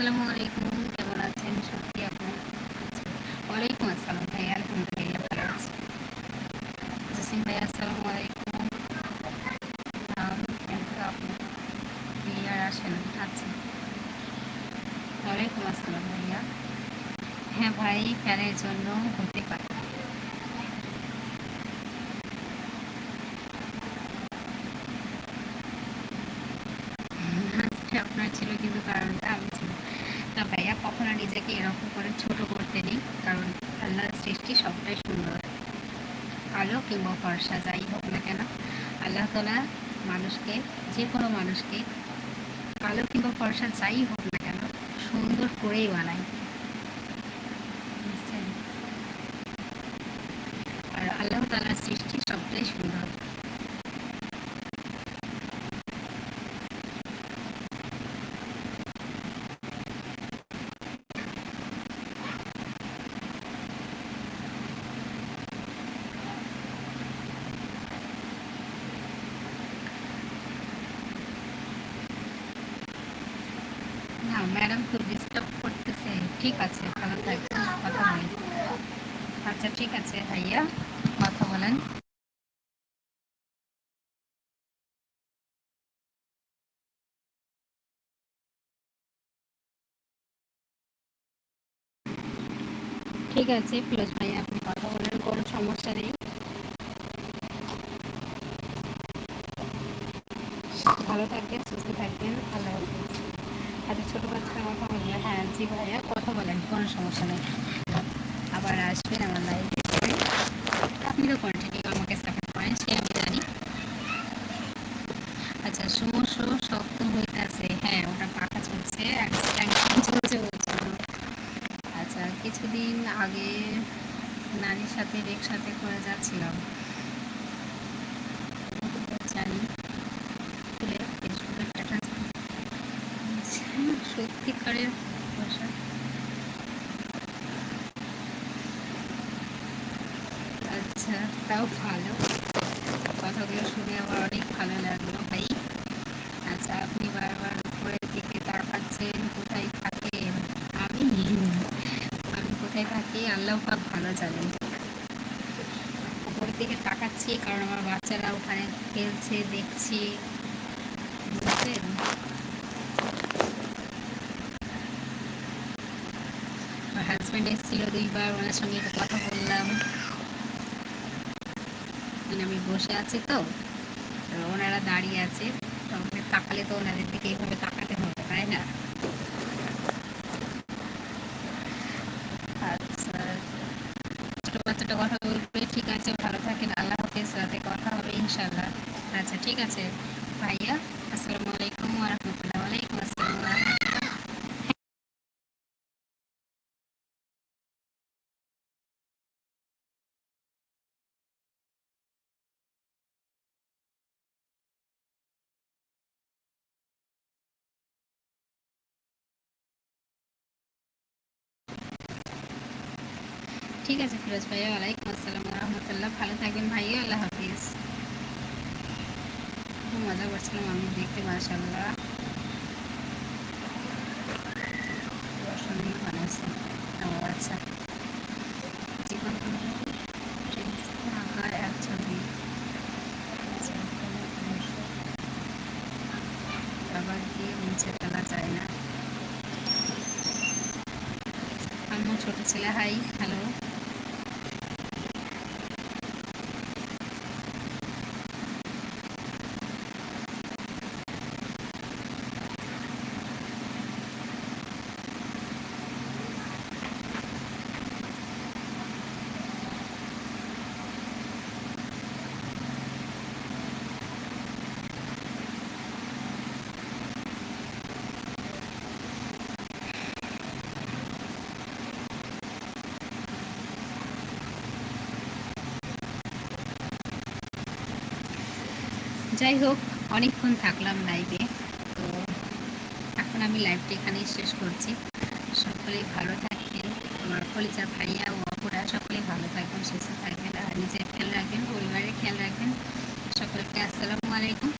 আসসালামু আলাইকুম, কেমন আছেন? সত্যি ওয়ালাইকুম আসসালাম ভাই, আলহামদুলিল্লাহ ভালো আছি। জসিম ভাই, আসসালামু আলাইকুম। ক্লিয়ার আসেন আচ্ছা। ওয়ালাইকুম আসসালাম ভাইয়া। হ্যাঁ ভাই, ফ্যানের জন্য হতে পারে। আপনার ছিল কিন্তু কারণটা আমি ছিল না ভাইয়া কখনো নিজেকে এরকম করে ছোট করতে নেই, কারণ আল্লাহর সৃষ্টি সবটাই সুন্দর। আলো কিংবা ফর্সা, যাই হোক না কেন, আল্লাহ তালা মানুষকে, যে কোনো মানুষকে আলো কিংবা ফর্সা যাই হোক না কেন সুন্দর করেই বানায়? আর আল্লাহ তালার সৃষ্টি সবটাই সুন্দর না ম্যাডাম খুব ডিস্টার্ব করতেছে। ঠিক আছে, ভালো থাকবেন, কথা বলেন। আচ্ছা ঠিক আছে ভাইয়া, কথা বলেন। ঠিক আছে, ফিরোজ ভাই, আপনি কথা বলেন, কোনো সমস্যা নেই। ভালো থাকবেন, সুস্থ আচ্ছা ছোটো বাচ্চার কথা বললে হ্যাঁ জি ভাইয়া, কথা বলেন, কোনো সমস্যা নেই। আবার আসবেন আমার লাইফে আপনি তো কন্টিনিউ আমাকে সাপোর্ট করেন, সে আমি জানি। আচ্ছা সমস্যা শক্ত হইতেছে। হ্যাঁ ওটা পাকা চলছে আচ্ছা কিছুদিন আগে নানির সাথে রিক্সাতে করে যাচ্ছিলাম। সত্যিকারের ভাষা। আচ্ছা তাও ভালো। কথাগুলো শুনে আমার অনেক ভালো লাগল ভাই। আচ্ছা আপনি বারবার উপরের দিকে তাকাচ্ছেন, কোথায় থাকেন? আমি আমি কোথায় থাকি? আল্লাহ পাক ভালো জানেন। উপরের দিকে তাকাচ্ছি, কারণ আমার বাচ্চারা ওখানে খেলছে, দেখছি। আমার হাজব্যান্ড এসেছিল দুইবার, ওনার সঙ্গে কথা বললাম। মানে আমি বসে আছি তো ওনারা দাঁড়িয়ে আছে। তো আমাকে তাকালে তো ওনাদের দিকে এইভাবে তাকাতে হবে, তাই না? আচ্ছা কথা বলবে, ঠিক আছে, ভালো থাকেন, আল্লাহ হাফেজ, রাতে কথা হবে ইনশাল্লাহ আচ্ছা ঠিক আছে, ভাইয়া, আসসালামু আলাইকুম ওরহমতুল্লাহ ঠিক আছে, ফিরোজ ভাইয়া, ওয়ালাইকুম আসসালাম রহমতুল্লাহ। ভালো থাকবেন ভাইয়া, আল্লাহ হাফিজ। খুব মজা করছিলাম আমি দেখতে মাসাল্লাহ ও আচ্ছা। এক ছবি। আবার যায় না। ছোট ছেলে, হাই, হ্যালো। যাই হোক, অনেকক্ষণ থাকলাম লাইভে তো এখন আমি লাইভটি এখানেই শেষ করছি। সকলেই ভালো থাকবেন। আমার কলিজার ভাইয়া ও অপরা সকলেই ভালো থাকবেন, সুস্থ থাকবেন আর নিজের খেয়াল রাখবেন, পরিবারের খেয়াল রাখবেন। সকলকে আসসালামু